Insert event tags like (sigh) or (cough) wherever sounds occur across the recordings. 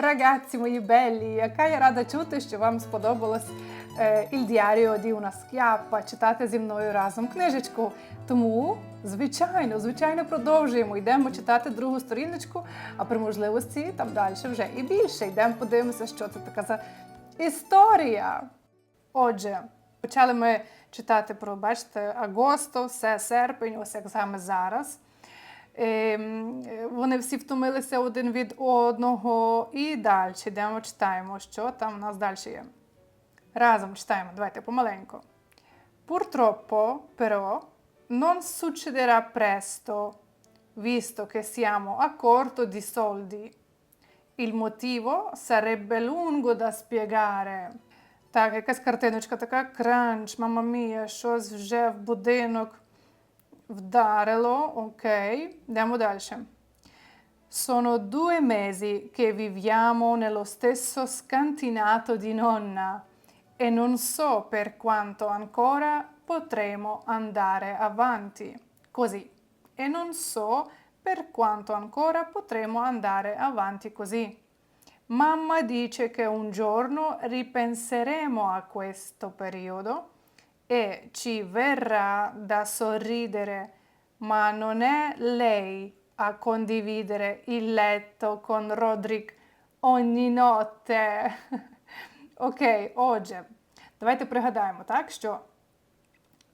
Ragazzi мої беллі, яка я рада чути, що вам сподобалось е, Il diario di una schiappa, читати зі мною разом книжечку. Тому, звичайно, звичайно, продовжуємо. Йдемо читати другу сторіночку, а при можливості там далі вже і більше. Йдемо подивимося, що це така за історія. Отже, почали ми читати про, бачите, агосто, все серпень, ось як саме зараз. Ем, Вони всі втомилися один від одного. І далі йдемо, читаємо, що там у нас далі є. Разом читаємо, давайте помаленько. Purtroppo, però, non succederà presto, visto che siamo a corto di soldi. Il motivo sarebbe lungo da spiegare. Так, якась картиночка така кранч, мама мія, щось вже в будинок Vdarelo, ok, andiamo dal Sono due mesi che viviamo nello stesso scantinato di nonna e non so per quanto ancora potremo andare avanti. Così. E non so per quanto ancora potremo andare avanti così. Mamma dice che un giorno ripenseremo a questo periodo e ci verrà da sorridere, ma non è lei a condividere il letto con Roderick ogni notte. (laughs) Окей, отже, давайте пригадаємо, так, що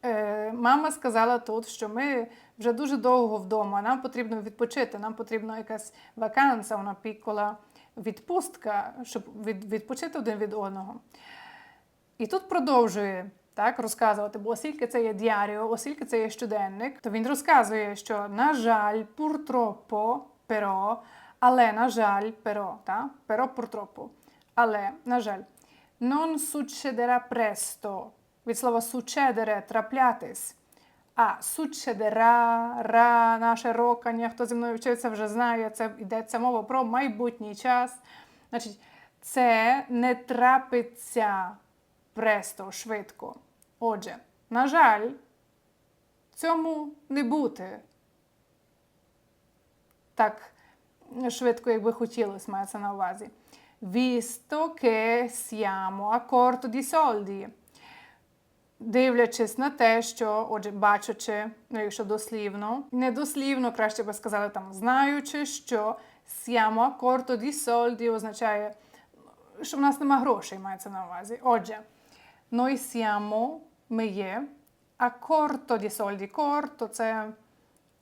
е, мама сказала тут, що ми вже дуже довго вдома, нам потрібно відпочити, нам потрібна якась вакансія, вона пікола відпустка, щоб від, відпочити один від одного. І тут продовжує так, розказувати, бо оскільки це є діаріо, оскільки це є щоденник, то він розказує, що на жаль, purtroppo, però, але на жаль, però, так? però purtroppo, але, на жаль, non succederà presto, від слова succedere – траплятись, а succederà, ра, наше рокання, хто зі мною вчився, вже знає, це йдеться мова про майбутній час. Значить, це не трапиться престо, швидко. Отже, на жаль, цьому не бути так швидко, як би хотілося, мається на увазі. Visto che siamo a corto di. Дивлячись на те, що, отже, бачачи, ну, якщо дослівно, недослівно, краще би сказали там, знаючи, що siamo a corto di означає, що в нас нема грошей, мається на увазі. Отже, noi siamo, ми a corto di soldi. Corto – це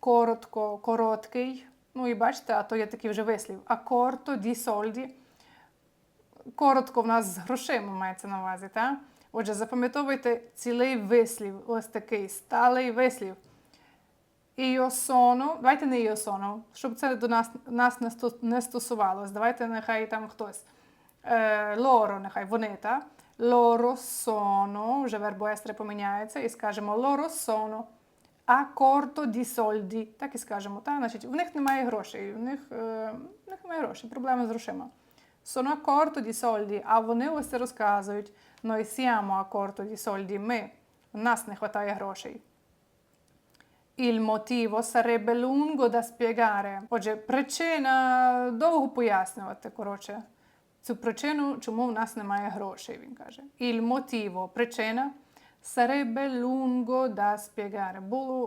коротко, короткий. Ну і бачите, а то є такий вже вислів. A corto di soldi. Коротко в нас з грошима мається на увазі, так? Отже, запам'ятовуйте цілий вислів, ось такий сталий вислів. Sono, давайте не sono, щоб це до нас, нас не, стосувалось. Давайте нехай там хтось. Е, loro, нехай вони, так? Loro sono, вже вербо естре поміняється, і скажемо loro sono a corto di soldi. Так і скажемо, так? Значить, в них немає грошей, в них, е, в них немає грошей, проблеми з грошима. Sono a corto di soldi, а вони ось це розказують. Noi siamo a corto di soldi, ми. У нас не вистачає грошей. Il motivo sarebbe lungo da spiegare. Отже, причина довго пояснювати, коротше, цю причину, чому в нас немає грошей, він каже. Il motivo, причина, sarebbe lungo da spiegare. Було,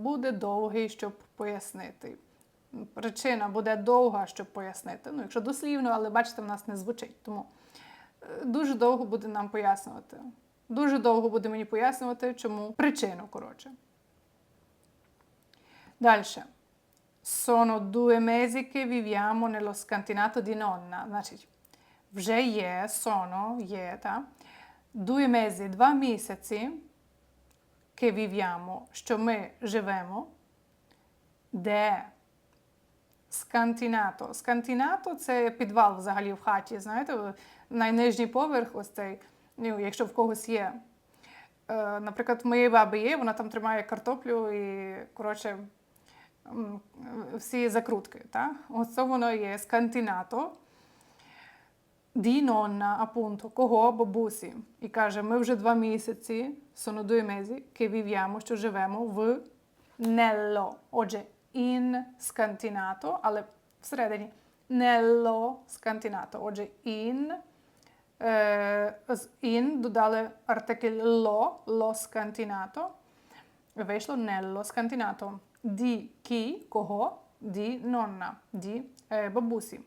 буде довгий, щоб пояснити. Причина буде довга, щоб пояснити. Ну, якщо дослівно, але бачите, в нас не звучить. Тому е, дуже довго буде нам пояснювати. Дуже довго буде мені пояснювати, чому причину, коротше. Далі. Sono due mesi che viviamo nello scantinato di nonna. Значить, вже є, sono, є, та? Due mesi, два місяці, che viviamo, що ми живемо, де скантінато. Скантінато це підвал взагалі в хаті, знаєте, найнижній поверх, ось цей, ну, якщо в когось є. Е, наприклад, в моєї баби є, вона там тримає картоплю і, коротше, всі закрутки. Та? Оце воно є скантінато. Ді нонна, апунто, кого бабусі. І каже, ми вже два місяці, due mesi, що живемо в Нелло. Отже, in скантінато, але всередині Nello scantinato. Отже, in. Е, з in додали артикль lo, lo scantinato. Вийшло nello scantinato. Di chi, кого? Di nonna, di е, бабусі.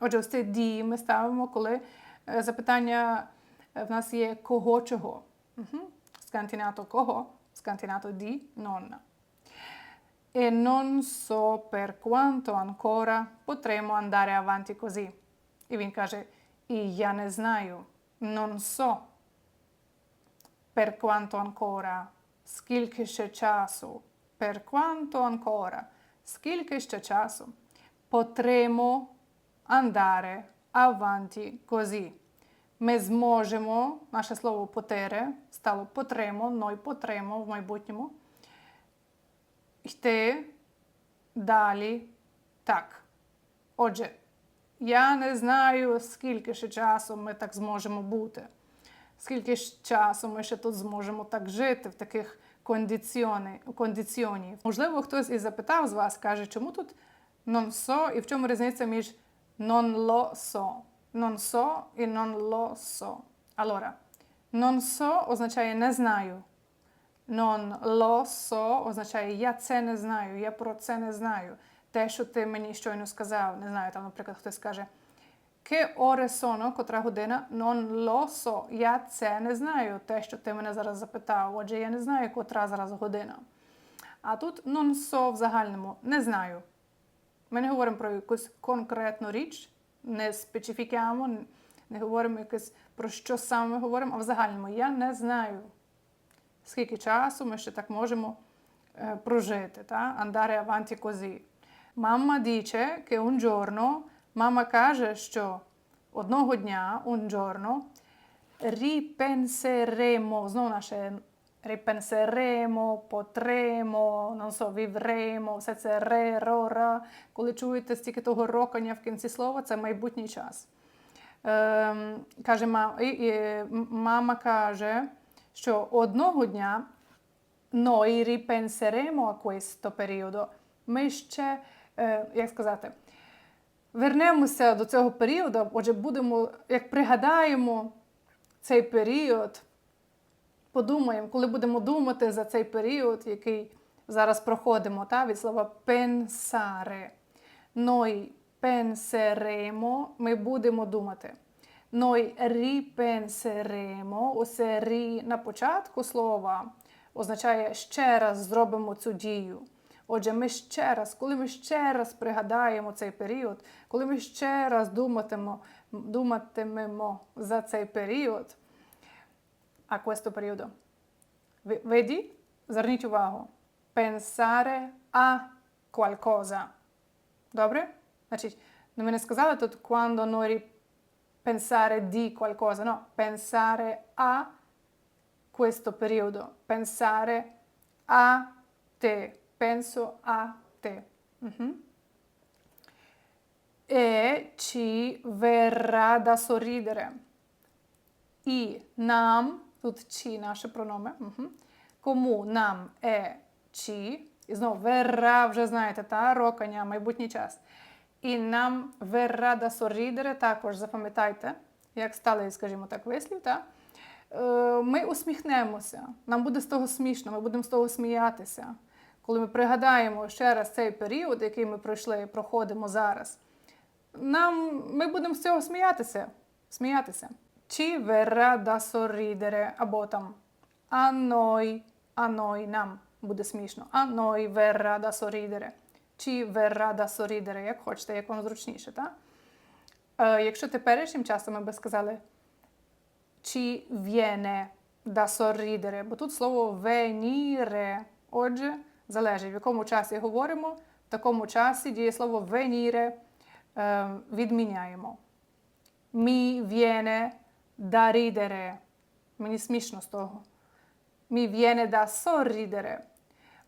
Отже, ось це ді ми ставимо, коли е, запитання е, в нас є кого чого. Угу. Scantinato кого? Scantinato di nonna. E non so per quanto ancora potremo andare avanti così. І він каже, і я не знаю, non so per quanto ancora, скільки ще часу, per quanto ancora, скільки ще часу, potremo andare avanti così. Ми зможемо, наше слово потере стало потремо, noi потремо в майбутньому. Йти далі так. Отже, я не знаю, скільки ще часу ми так зможемо бути. Скільки ж часу ми ще тут зможемо так жити в таких кондиціоні. Можливо, хтось і запитав з вас, каже, чому тут so і в чому різниця між non lo so. Non so і non lo so. Allora, non so означає не знаю. Non lo so означає я це не знаю, я про це не знаю. Те, що ти мені щойно сказав, не знаю, там, наприклад, хтось скаже Che ore sono, котра година, non lo so, я це не знаю, те, що ти мене зараз запитав. Отже, я не знаю, котра зараз година. А тут non so в загальному не знаю. Ми не говоримо про якусь конкретну річ, не специфікуємо, не говоримо якось про що саме ми говоримо, а в загальному я не знаю, скільки часу ми ще так можемо е, прожити. Та? Andare avanti così. Mamma dice che un giorno, мама каже, що одного дня, un giorno, ripenseremo, знову наше ripenseremo, potremo, non so, vivremo, все це ре, ро, ра. Коли чуєте стільки того рокання в кінці слова, це майбутній час. Ем, каже, мама, і, і, мама каже, що одного дня noi ripenseremo a questo periodo. Ми ще, е, як сказати, вернемося до цього періоду, отже, будемо, як пригадаємо цей період, подумаємо, коли будемо думати за цей період, який зараз проходимо, та, від слова pensare. Noi penseremo, ми будемо думати. Noi ripenseremo, усе рі на початку слова означає ще раз зробимо цю дію. Отже, ми ще раз, коли ми ще раз пригадаємо цей період, коли ми ще раз думатимемо, думатимемо за цей період, а questo periodo. Ви- Vedi? Зверніть увагу. Pensare a qualcosa. Добре? Значить, ну ми не сказали тут quando noi pensare di qualcosa, no, pensare a questo periodo, pensare a te, penso a te. Mhm. E ci verrà da sorridere. І нам, тут чи наше прономе, угу. кому нам е чи, і знову верра, вже знаєте, та рокання, майбутній час. І нам верра да сорідере, також запам'ятайте, як стали, скажімо так, вислів, та? Е, ми усміхнемося, нам буде з того смішно, ми будемо з того сміятися. Коли ми пригадаємо ще раз цей період, який ми пройшли і проходимо зараз, нам, ми будемо з цього сміятися. сміятися. Ci verrà da sorridere, або там a noi, a noi, нам буде смішно. A noi verrà da sorridere. Ci verrà da sorridere, як хочете, як вам зручніше, так? Е, якщо теперішнім часом ми би сказали ci viene da sorridere, бо тут слово venire. Отже, залежить, в якому часі говоримо, в такому часі дієслово venire е, відміняємо. Mi viene da ridere. Мені смішно з того. Mi viene da sorridere.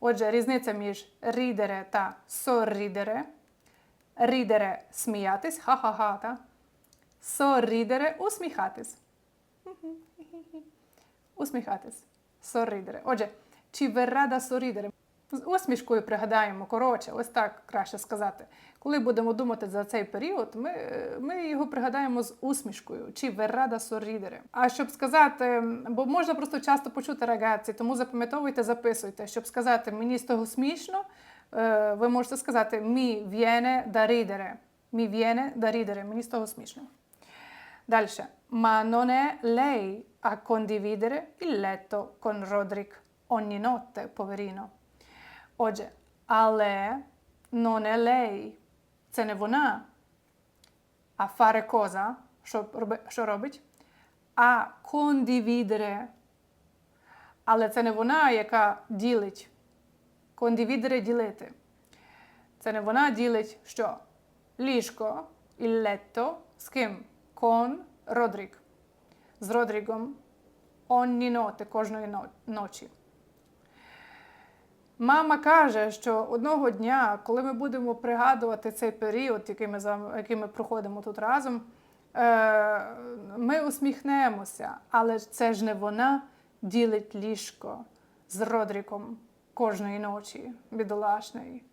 Отже, різниця між рідере та sorridere. Рідере сміятись, ха-ха-ха, та? Sorridere – усміхатись. Усміхатись. Sorridere. Отже, ci verrà da sorridere. З усмішкою пригадаємо, коротше, ось так краще сказати. Коли будемо думати за цей період, ми, ми його пригадаємо з усмішкою чи веррада соррідере. А щоб сказати, бо можна просто часто почути рагazzi, тому запам'ятовуйте, записуйте. Щоб сказати мені з того смішно, е, ви можете сказати mi viene da ridere. Mi viene da ridere. Мені з того смішно. Далі. Ma non è lei a condividere il letto con Roderick ogni notte, poverino. Отже, але non è lei. Це не вона. А fare cosa? Що, роби, що робить? А condividere. Але це не вона, яка ділить. Condividere – ділити. Це не вона ділить що? Ліжко, il letto з ким? Con Roderick. З Родрігом ogni notte, кожної но- ночі. Мама каже, що одного дня, коли ми будемо пригадувати цей період, який ми, який ми проходимо тут разом, е, ми усміхнемося, але це ж не вона ділить ліжко з Родріком кожної ночі, бідолашний.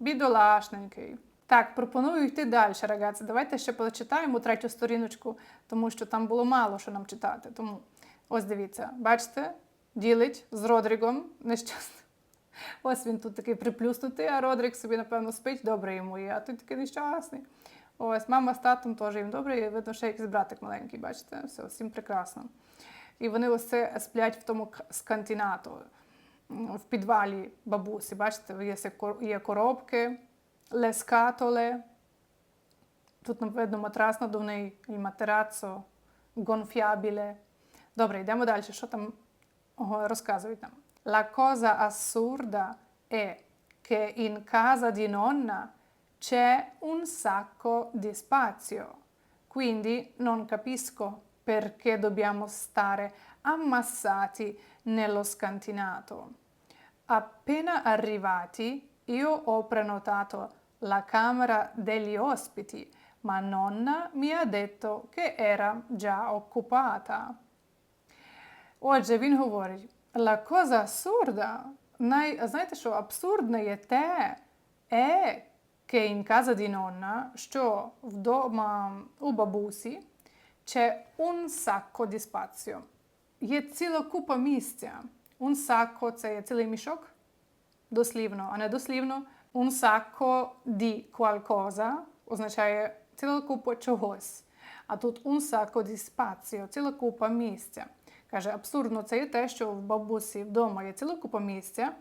Бідолашненький. Так, пропоную йти далі, рагazzi. Давайте ще почитаємо третю сторіночку, тому що там було мало що нам читати. Тому ось дивіться, бачите, ділить з Родрігом нещасно. Ось він тут такий приплюснутий, а Родрік собі, напевно, спить, добре йому є, а тут такий нещасний. Ось мама з татом теж їм добре, і видно, що якийсь братик маленький, бачите, все, всім прекрасно. І вони ось це сплять в тому м, в підвалі бабусі. Бачите, є, коробки, лескатоле. Тут нам видно матрас надувний, і матерацо, гонфіабіле. Добре, йдемо далі. Що там розказують нам? La cosa assurda è che in casa di nonna c'è un sacco di spazio. Quindi non capisco perché dobbiamo stare ammassati nello scantinato. Appena arrivati, io ho prenotato la camera degli ospiti, ma nonna mi ha detto che era già occupata. Отже, він говорить: la cosa assurda, най, знаєте що, абсурдне є те, е, che in casa di nonna, що вдома у бабусі, c'è un sacco di spazio. Є ціла купа місця. Un sacco – це є цілий мішок, дослівно, а не дослівно. Un sacco di qualcosa означає ціла купа чогось. А тут un sacco di spazio, ціла купа місця. Каже, абсурдно це є те, що в бабусі вдома є ціла купа місця.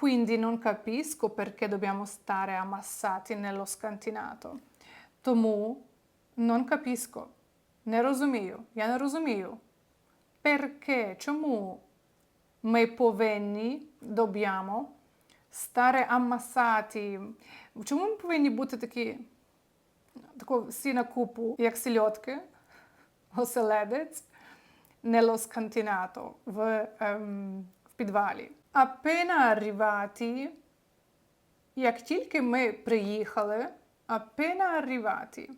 Quindi non capisco perché dobbiamo stare ammassati nello scantinato. Тому non capisco. Не розумію. Я не розумію. Perché? Чому ми повинні, dobbiamo, stare ammassati? Чому ми повинні бути такі, тако всі на купу, як сільотки, оселедець, nello scantinato, в, ем, в підвалі? Appena arrivati, як тільки ми приїхали, appena arrivati,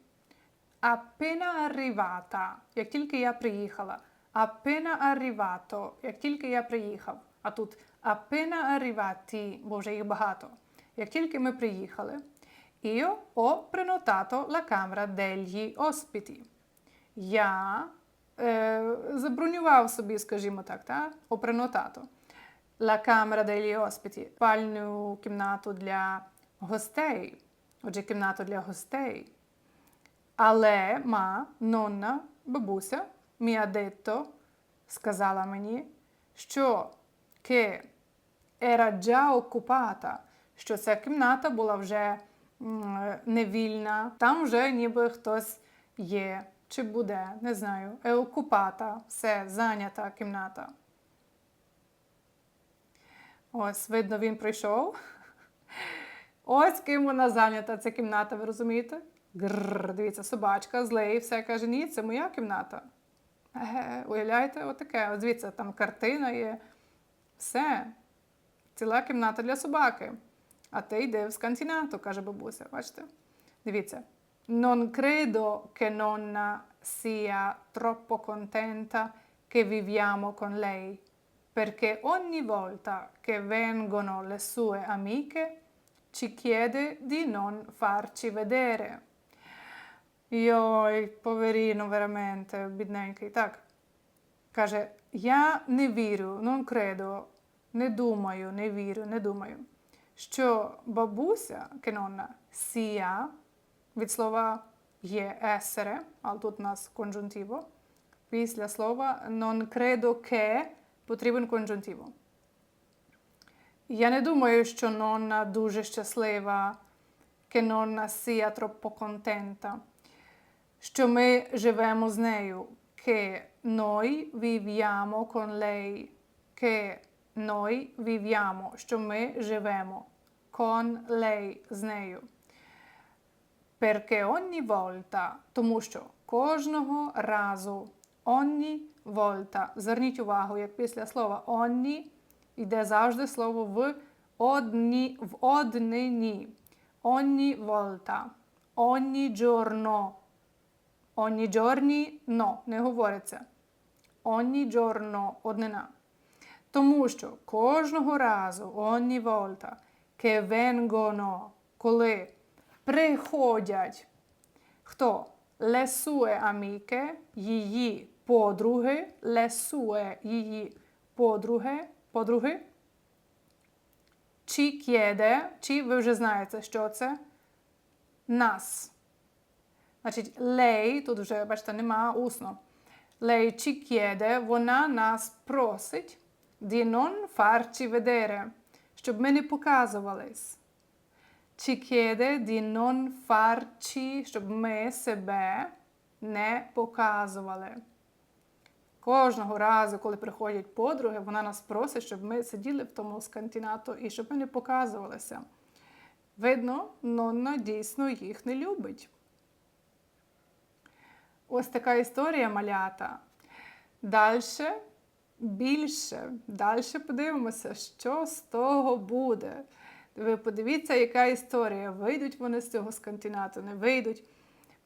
appena arrivata, як тільки я приїхала, appena arrivato, як тільки я приїхав. А тут appena arrivati, бо вже їх багато. Як тільки ми приїхали, io ho prenotato la camera degli ospiti. Я е, забронював собі, скажімо так, та? ho la camera degli ospiti, спальню кімнату для гостей. Отже, кімнату для гостей. Але ма, нонна, бабуся, mi ha detto, сказала мені, що che era già occupata, що ця кімната була вже м, невільна, там вже ніби хтось є чи буде, не знаю, è occupata, все, зайнята кімната. Ось, видно, він прийшов. Ось ким вона зайнята, ця кімната, ви розумієте? Гррр, дивіться, собачка, злий, все каже, ні, це моя кімната. Еге, уявляєте, отаке. От дивіться, там картина є. Все. Ціла кімната для собаки. А ти йди в скантінату, каже бабуся. Бачите? Дивіться. Non credo che nonna sia troppo contenta che viviamo con lei. perché ogni volta che vengono le sue amiche ci chiede di non farci vedere. Йой, поверіно, veramente, бідненький. Так. Каже, я не вірю, non credo, не думаю, не вірю, не думаю, що бабуся, che nonna, sia, від слова є essere, але тут у нас конджунтиво, після слова non credo che потрібен конджунтиво. Я не думаю, що нонна дуже щаслива, che nonna sia troppo contenta, що ми живемо з нею, che noi viviamo con lei, che noi viviamo, що ми живемо con lei, з нею. Perché ogni volta, тому що кожного разу, ogni volta, зверніть увагу, як після слова ogni йде завжди слово в одні, в однині. Ogni volta, ogni giorno, ogni giorni, no, не говориться. Ogni giorno, однина. Тому що кожного разу, ogni volta, che vengono, коли приходять, хто? Sue amiche, її подруги, sue, її подруги, подруги, чи к'єде, чи ви вже знаєте, що це? Нас. Значить, лей, тут вже, бачите, нема усно. Лей ci chiede, вона нас просить di non farci vedere, щоб ми не показувались. Ci chiede di non farci, щоб ми себе не показували. Кожного разу, коли приходять подруги, вона нас просить, щоб ми сиділи в тому скантінату і щоб ми не показувалися. Видно, Нонна дійсно їх не любить. Ось така історія малята. Далі більше, далі подивимося, що з того буде. Ви подивіться, яка історія. Вийдуть вони з цього скантінату, не вийдуть,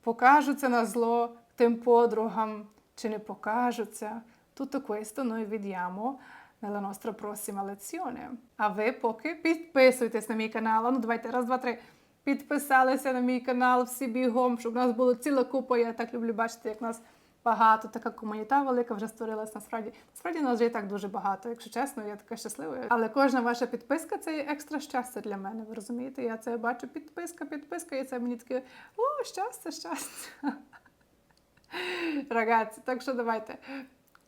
покажуться на зло тим подругам чи не покажуться. Tutto questo noi vediamo nella nostra prossima lezione. А ви поки підписуйтесь на мій канал. Ну, давайте, раз, два, три. Підписалися на мій канал всі бігом, щоб у нас було ціла купа. Я так люблю бачити, як нас багато. Така комуніта велика вже створилась насправді. Насправді нас вже і так дуже багато, якщо чесно, я така щаслива. Але кожна ваша підписка це екстра щастя для мене. Ви розумієте? Я це бачу підписка, підписка, і це мені таке о, щастя, щастя. (laughs) Рагazzi, так що давайте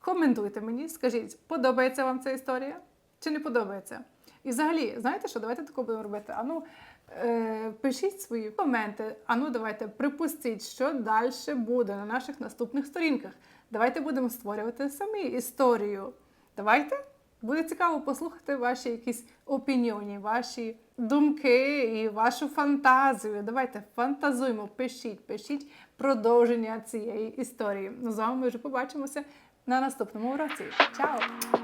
коментуйте мені, скажіть, подобається вам ця історія чи не подобається? І взагалі, знаєте що, давайте тако будемо робити. Ану, е, пишіть свої коменти. Ану, давайте припустіть, що далі буде на наших наступних сторінках. Давайте будемо створювати самі історію. Давайте. Буде цікаво послухати ваші якісь опіньоні, ваші думки і вашу фантазію. Давайте фантазуємо, пишіть, пишіть продовження цієї історії. Ну, з вами ми вже побачимося на наступному уроці. Чао!